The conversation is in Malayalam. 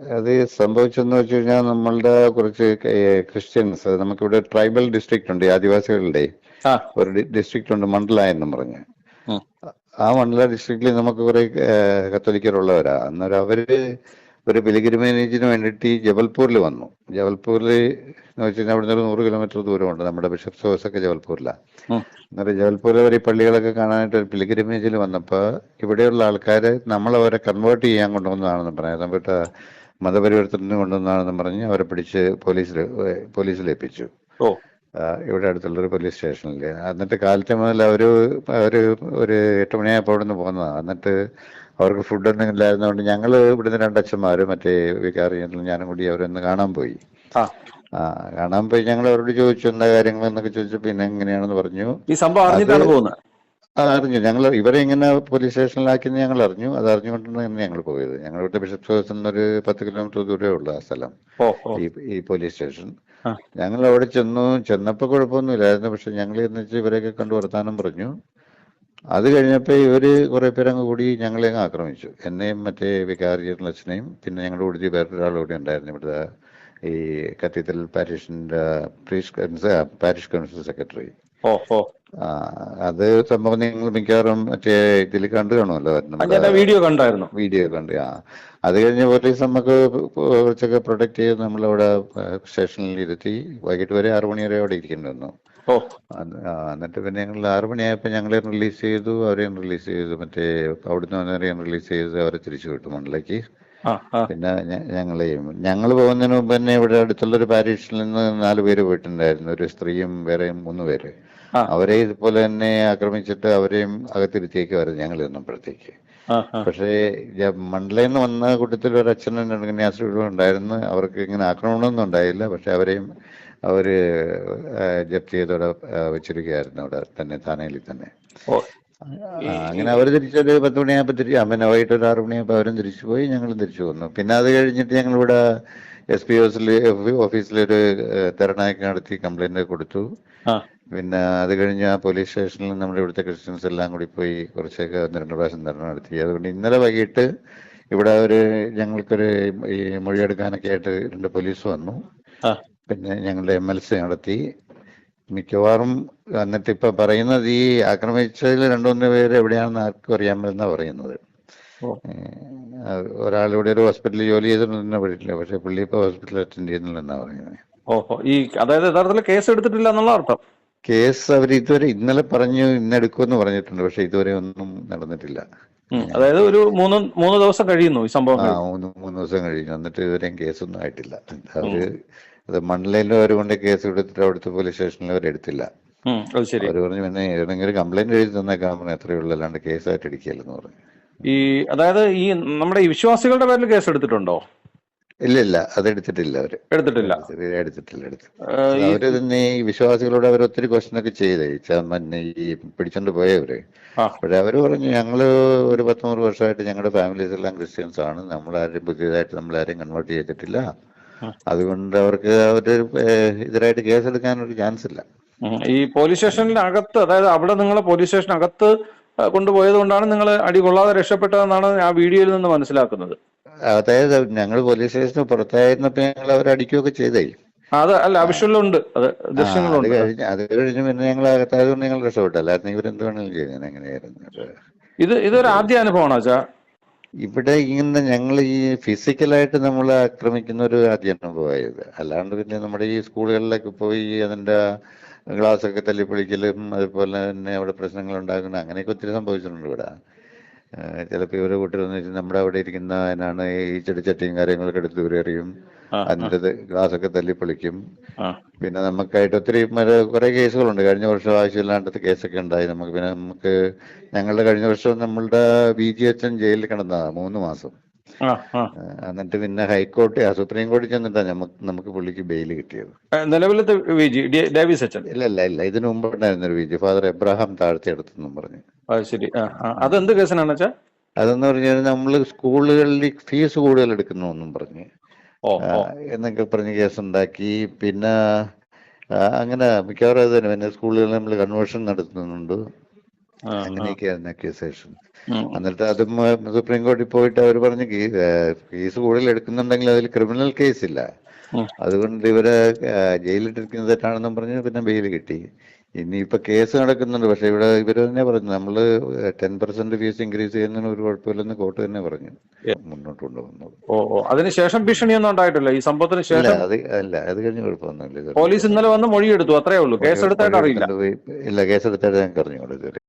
അത് സംഭവിച്ചെന്ന് വെച്ച് കഴിഞ്ഞാൽ നമ്മളുടെ കുറച്ച് ക്രിസ്ത്യൻസ് നമുക്കിവിടെ ട്രൈബൽ ഡിസ്ട്രിക്റ്റ് ഉണ്ട് ആദിവാസികളുടെ. ഒരു ഡിസ്ട്രിക്റ്റ് ഉണ്ട് മണ്ഡല എന്ന് പറഞ്ഞ്. ആ മണ്ഡല ഡിസ്ട്രിക്റ്റിൽ നമുക്ക് കുറെ കത്തോലിക്കർ കത്തോലിക്കരുള്ളവരാ. അന്നേരം അവർ ഒരു പിലിഗ്രിമേജിന് വേണ്ടിയിട്ട് ജബൽപൂരിൽ വന്നു. ജബൽപൂരിൽ എന്ന് വെച്ച് കഴിഞ്ഞാൽ നിന്ന് ഒരു നൂറ് കിലോമീറ്റർ ദൂരമുണ്ട്. നമ്മുടെ ബിഷപ്പ് സോസ് ഒക്കെ ജബൽപൂരിലാണ്. അന്നേരം ജബൽപൂരിൽ അവർ ഈ പള്ളികളൊക്കെ കാണാനായിട്ട് ഒരു പിലിഗ്രിമേജിൽ വന്നപ്പോൾ ഇവിടെയുള്ള ആൾക്കാർ നമ്മളവരെ കൺവേർട്ട് ചെയ്യാൻ കൊണ്ടുവന്നതാണെന്ന് പറയാം. നമ്മുടെ മതപരിവർത്തനത്തിന് കൊണ്ടുവന്നാണെന്ന് പറഞ്ഞ് അവരെ പിടിച്ച് പോലീസിൽ പോലീസിൽ ഏൽപ്പിച്ചു. ഓ. അടുത്തുള്ള ഇവിടെ അടുത്തുള്ളൊരു പോലീസ് സ്റ്റേഷനിൽ എന്നിട്ട് കാലത്തെ മുതൽ അവർ ഒരു ഒരു എട്ട് മണിയായപ്പോൾ അവിടെ നിന്ന് പോകുന്നതാണ് എന്നിട്ട് അവർക്ക് ഫുഡൊന്നും ഇല്ലായിരുന്നതുകൊണ്ട് ഞങ്ങൾ ഇവിടുന്ന് രണ്ടച്ഛന്മാർ മറ്റേ വികാറിയും ഞാനും കൂടി അവരൊന്ന് കാണാൻ പോയി. ആ. ആ കാണാൻ പോയി. ഞങ്ങൾ അവരോട് ചോദിച്ചു എന്താ കാര്യങ്ങൾ എന്നൊക്കെ ചോദിച്ചു. പിന്നെ എങ്ങനെയാണെന്ന് പറഞ്ഞു. ഈ സംഭവം അറിഞ്ഞു ഞങ്ങൾ ഇവരെ ഇങ്ങനെ പോലീസ് സ്റ്റേഷനിലാക്കിയെന്ന് ഞങ്ങൾ അറിഞ്ഞു. അത് അറിഞ്ഞുകൊണ്ടാണ് തന്നെ ഞങ്ങൾ പോയത്. ഞങ്ങളുടെ ബിഷപ്പ് ഹൗസിൽ ഒരു പത്ത് കിലോമീറ്റർ ദൂരെ ഉള്ള ആ സ്ഥലം. ഈ ഈ പോലീസ് സ്റ്റേഷൻ ഞങ്ങൾ അവിടെ ചെന്നു. ചെന്നപ്പോൾ കുഴപ്പമൊന്നുമില്ലായിരുന്നു. പക്ഷെ ഞങ്ങൾ എന്ന് വെച്ചാൽ ഇവരെയൊക്കെ കണ്ടു വർത്താനം പറഞ്ഞു. അത് കഴിഞ്ഞപ്പോൾ ഇവർ കുറെ പേരങ്ങ് കൂടി ഞങ്ങളെ അങ്ങ് ആക്രമിച്ചു. എന്നെയും മറ്റേ വികാരി അച്ഛനെയും. പിന്നെ ഞങ്ങളുടെ കൂടി വേറൊരാൾ കൂടി ഉണ്ടായിരുന്നു ഇവിടുത്തെ ഈ കത്തീഡ്രൽ പാരീഷിന്റെ കൗൺസിൽ പാരിഷ് കൗൺസിൽ സെക്രട്ടറി ആ, അത് സംഭവം നിങ്ങൾ മിക്കവാറും മറ്റേ ഇതിൽ കണ്ടു കാണുമല്ലോ നമ്മുടെ ഞാൻ വീഡിയോ കണ്ടായിരുന്നു. വീഡിയോ കണ്ട് ആ. അത് കഴിഞ്ഞ് പോലീസ് നമുക്ക് കുറച്ചൊക്കെ പ്രൊട്ടക്ട് ചെയ്ത് നമ്മളവിടെ സ്റ്റേഷനിൽ ഇരുത്തി വൈകിട്ട് വരെ ആറു മണി വരെ അവിടെ ഇരിക്കേണ്ടി വന്നു. എന്നിട്ട് പിന്നെ ഞങ്ങൾ ആറു മണിയായപ്പോൾ ഞങ്ങളെ റിലീസ് ചെയ്തു അവരെയും റിലീസ് ചെയ്തു മറ്റേ അവിടുന്ന് വന്നവരെയും റിലീസ് ചെയ്ത് അവരെ തിരിച്ചു വിട്ടു മണ്ണിലേക്ക്. പിന്നെ ഞങ്ങളെയും ഞങ്ങൾ പോകുന്നതിന് മുമ്പ് തന്നെ ഇവിടെ അടുത്തുള്ള ഒരു പാരീഷിൽ നിന്ന് നാല് പേര് പോയിട്ടുണ്ടായിരുന്നു ഒരു സ്ത്രീയും വേറെയും മൂന്ന് പേര്. അവരെ ഇതുപോലെ തന്നെ ആക്രമിച്ചിട്ട് അവരെയും അകത്തിരുത്തിയേക്കുമായിരുന്നു ഞങ്ങൾ ഇരുന്നപ്പോഴത്തേക്ക് പക്ഷേ മണ്ഡലയിൽ നിന്ന് വന്ന കൂട്ടത്തിൽ ഒരു അച്ഛനും രണ്ട് കന്യാസ്ത്രീകളും ഉണ്ടായിരുന്നു. അവർക്ക് ഇങ്ങനെ ആക്രമണമൊന്നും ഉണ്ടായില്ല. പക്ഷെ അവരെയും അവർ ജപ്തി ചെയ്തവിടെ വെച്ചിരിക്കുകയായിരുന്നു അവിടെ തന്നെ താനയിൽ തന്നെ. അങ്ങനെ അവർ തിരിച്ചൊരു പത്ത് മണിയാകുമ്പോൾ തിരിച്ചു പിന്നെ വൈകിട്ട് ഒരു ആറ് മണിയാകുമ്പോൾ അവരും തിരിച്ചു പോയി ഞങ്ങളും തിരിച്ചു വന്നു. പിന്നെ അത് കഴിഞ്ഞിട്ട് ഞങ്ങളിവിടെ എസ് പി ഓഫീസിൽ ഓഫീസിലൊരു തെരനായ്ക്ക് നടത്തി കംപ്ലൈന്റ് കൊടുത്തു. പിന്നെ അത് കഴിഞ്ഞ് ആ പോലീസ് സ്റ്റേഷനിൽ നമ്മുടെ ഇവിടുത്തെ ക്രിസ്ത്യൻസ് എല്ലാം കൂടി പോയി കുറച്ചൊക്കെ ഒന്ന് രണ്ട് പ്രാവശ്യം ധർണ നടത്തി. അതുകൊണ്ട് ഇന്നലെ വൈകിട്ട് ഇവിടെ ഒരു ഞങ്ങൾക്കൊരു ഈ മൊഴിയെടുക്കാനൊക്കെ ആയിട്ട് രണ്ട് പോലീസ് വന്നു. പിന്നെ ഞങ്ങളുടെ എം എൽ സി നടത്തി. മിക്കവാറും എന്നിട്ട് ഇപ്പൊ പറയുന്നത് ഈ ആക്രമിച്ചതിൽ രണ്ടുമൂന്ന് പേര് എവിടെയാണെന്ന് ആർക്കും അറിയാമെന്നാ പറയുന്നത്. ഇവിടെ ഒരു ഹോസ്പിറ്റലിൽ ജോലി ചെയ്തിട്ടുണ്ടെന്ന് പറ്റില്ല പക്ഷെ പുള്ളി ഇപ്പൊ ഹോസ്പിറ്റലിൽ അറ്റൻഡ് ചെയ്യുന്നില്ലെന്നാ പറയുന്നത്. ഓഹോ. ഈ അതായത് യഥാർത്ഥത്തിൽ കേസ് എടുത്തിട്ടില്ല എന്നുള്ള അർത്ഥം? കേസ് അവർ ഇതുവരെ ഇന്നലെ പറഞ്ഞു ഇന്നെടുക്കുമെന്ന് പറഞ്ഞിട്ടുണ്ട്. പക്ഷെ ഇതുവരെ ഒന്നും നടന്നിട്ടില്ല. അതായത് ഒരു മൂന്ന് മൂന്ന് ദിവസം കഴിയുന്നു ഈ സംഭവം ആ മൂന്ന് മൂന്ന് ദിവസം കഴിഞ്ഞു. എന്നിട്ട് ഇതുവരെയും കേസൊന്നും ആയിട്ടില്ല. അവർ അത് മണ്ഡലയിലും അവർ കൊണ്ട് കേസ് എടുത്തിട്ട് അവിടുത്തെ പോലീസ് സ്റ്റേഷനിൽ അവർ എടുത്തില്ല. അവർ പറഞ്ഞു പിന്നെ ഏതെങ്കിലും കംപ്ലൈന്റ് എഴുതി തന്നേക്കാൻ പറഞ്ഞു അത്രയേ ഉള്ളൂ. അല്ലാണ്ട് കേസായിട്ട് എടുക്കുകയല്ലെന്ന് പറഞ്ഞു. ഈ അതായത് ഈ നമ്മുടെ ഈ വിശ്വാസികളുടെ പേരിൽ കേസ് എടുത്തിട്ടുണ്ടോ? ഇല്ല ഇല്ല അതെടുത്തിട്ടില്ല അവർ. എടുത്തിട്ടില്ല. എടുത്തിട്ടില്ല എടുത്തിട്ടില്ല. അവർ തന്നെ ഈ വിശ്വാസികളോട് അവർ ഒത്തിരി ക്വസ്റ്റൻ ഒക്കെ ചെയ്തേ. ചമ്മന്നെ ഈ പിടിച്ചോണ്ട് പോയവര്. പക്ഷെ അവർ പറഞ്ഞു ഞങ്ങൾ ഒരു പത്ത് നൂറ് വർഷമായിട്ട് ഞങ്ങളുടെ ഫാമിലീസ് എല്ലാം ക്രിസ്ത്യൻസ് ആണ്. നമ്മളാരും പുതിയതായിട്ട് നമ്മളാരെയും കൺവേർട്ട് ചെയ്തിട്ടില്ല. അതുകൊണ്ട് അവർക്ക് അവർ ഏഹ് ഇതിനായിട്ട് കേസ് എടുക്കാനൊരു ചാൻസ് ഇല്ല. ഈ പോലീസ് സ്റ്റേഷനിൽ അകത്ത് അതായത് അവിടെ നിങ്ങളെ പോലീസ് സ്റ്റേഷനകത്ത് കൊണ്ടുപോയത് കൊണ്ടാണ് നിങ്ങൾ അടി കൊള്ളാതെ രക്ഷപ്പെട്ടതെന്നാണ് ആ വീഡിയോയിൽ നിന്ന് മനസ്സിലാക്കുന്നത്. അതായത് ഞങ്ങൾ പോലീസ് സ്റ്റേഷന് പുറത്തായിരുന്നപ്പോ ഞങ്ങൾ അവർ അടിക്കുകയൊക്കെ ചെയ്തേ. അത് അല്ല ആവശ്യമുണ്ട് അത് അത് കഴിഞ്ഞ് അത് കഴിഞ്ഞ് പിന്നെ ഞങ്ങൾ അകത്തായതുകൊണ്ട് ഞങ്ങൾ രക്ഷപ്പെട്ടു അല്ലാതെ ഇവരെന്ത് വേണമെങ്കിലും എങ്ങനെയായിരുന്നു ഇത് ഇതൊരു ആദ്യ അനുഭവമാണോ ചാ ഇവിടെ ഇങ്ങനെ ഞങ്ങൾ ഈ ഫിസിക്കലായിട്ട് നമ്മൾ ആക്രമിക്കുന്ന ഒരു ആദ്യ അനുഭവമായത്. അല്ലാണ്ട് പിന്നെ നമ്മുടെ ഈ സ്കൂളുകളിലൊക്കെ പോയി അതിന്റെ ഗ്ലാസ് ഒക്കെ തല്ലിപ്പൊളിക്കലും അതുപോലെ തന്നെ അവിടെ പ്രശ്നങ്ങൾ ഉണ്ടാക്കുന്ന അങ്ങനെയൊക്കെ ഒത്തിരി സംഭവിച്ചിട്ടുണ്ട് ഇവിടെ. ചിലപ്പോൾ ഇവരെ കൂട്ടർ വന്നു വെച്ചാൽ നമ്മുടെ അവിടെ ഇരിക്കുന്ന അതിനാണ് ഈ ചെടിച്ചട്ടിയും കാര്യങ്ങളൊക്കെ എടുത്ത് ദൂരെറിയും ആ, അതിന്റെ ഗ്ലാസ് ഒക്കെ തല്ലിപ്പൊളിക്കും പൊളിക്കും. പിന്നെ നമുക്കായിട്ട് ഒത്തിരി കുറെ കേസുകളുണ്ട്. കഴിഞ്ഞ വർഷം ആവശ്യമില്ലാണ്ടത്തെ കേസൊക്കെ ഉണ്ടായി നമുക്ക്. പിന്നെ നമുക്ക് ഞങ്ങളുടെ കഴിഞ്ഞ വർഷം നമ്മളുടെ വി ജി അച്ഛൻ ജയിലിൽ കിടന്നതാ മൂന്ന് മാസം. എന്നിട്ട് പിന്നെ ഹൈക്കോടതി സുപ്രീം കോടതി ചെന്നിട്ടാ നമുക്ക് നമുക്ക് പുള്ളിക്ക് ബെയിൽ കിട്ടിയത്. നിലവിലത്തെ വിജി ഡേവിസ് അച്ഛൻ? ഇല്ല ഇല്ല ഇല്ല. ഇതിനു മുമ്പ് ഉണ്ടായിരുന്നൊരു വിജി ഫാദർ എബ്രഹാം താഴ്ത്തി എടുത്തെന്നും പറഞ്ഞു ശരി. അതെന്ത് കേസിനാണ് അച്ഛാ? അതെന്ന് പറഞ്ഞാൽ നമ്മൾ സ്കൂളുകളിൽ ഫീസ് കൂടുതൽ എടുക്കുന്നു എന്നും പറഞ്ഞ് എന്നൊക്കെ പറഞ്ഞ് കേസുണ്ടാക്കി. പിന്നെ അങ്ങനെ മിക്കവാറും അത് തന്നെ. പിന്നെ സ്കൂളുകളിൽ നമ്മൾ കൺവേർഷൻ നടത്തുന്നുണ്ട്. അങ്ങനെയൊക്കെയായിരുന്നു അക്യൂസേഷൻ. എന്നിട്ട് അതും സുപ്രീം കോടതി പോയിട്ട് അവർ പറഞ്ഞു കേസ് കൂടുതൽ എടുക്കുന്നുണ്ടെങ്കിൽ അതിൽ ക്രിമിനൽ കേസ് ഇല്ല. അതുകൊണ്ട് ഇവരെ ജയിലിൽ ജയിലിട്ടിരിക്കുന്നത് തെറ്റാണെന്നും പറഞ്ഞ് പിന്നെ ബെയിൽ കിട്ടി. ഇനിയിപ്പോ കേസ് നടക്കുന്നുണ്ട്. പക്ഷെ ഇവിടെ ഇവർ തന്നെ പറഞ്ഞു നമ്മൾ ടെൻ പെർസെന്റ് ഫീസ് ഇൻക്രീസ് ചെയ്യുന്നതിന് ഒരു കുഴപ്പമില്ലെന്ന് കോർട്ട് തന്നെ പറഞ്ഞു മുന്നോട്ട് കൊണ്ടുവന്നത്. ഓ അതിനുശേഷം ഭീഷണിയൊന്നും ഉണ്ടായിട്ടില്ല? ഈ സംഭവത്തിന് ശേഷം? അത് അല്ല അത് കഴിഞ്ഞ് കുഴപ്പമൊന്നുമില്ല. പോലീസ് ഇന്നലെ വന്ന് മൊഴിയെടുത്തു. അത്രേ ഉള്ളൂ. കേസ് എടുത്തായിട്ട് അറിയില്ല. ഇല്ല കേസ് എടുത്തായിട്ട് ഞങ്ങൾക്ക് ഇതുവരെ.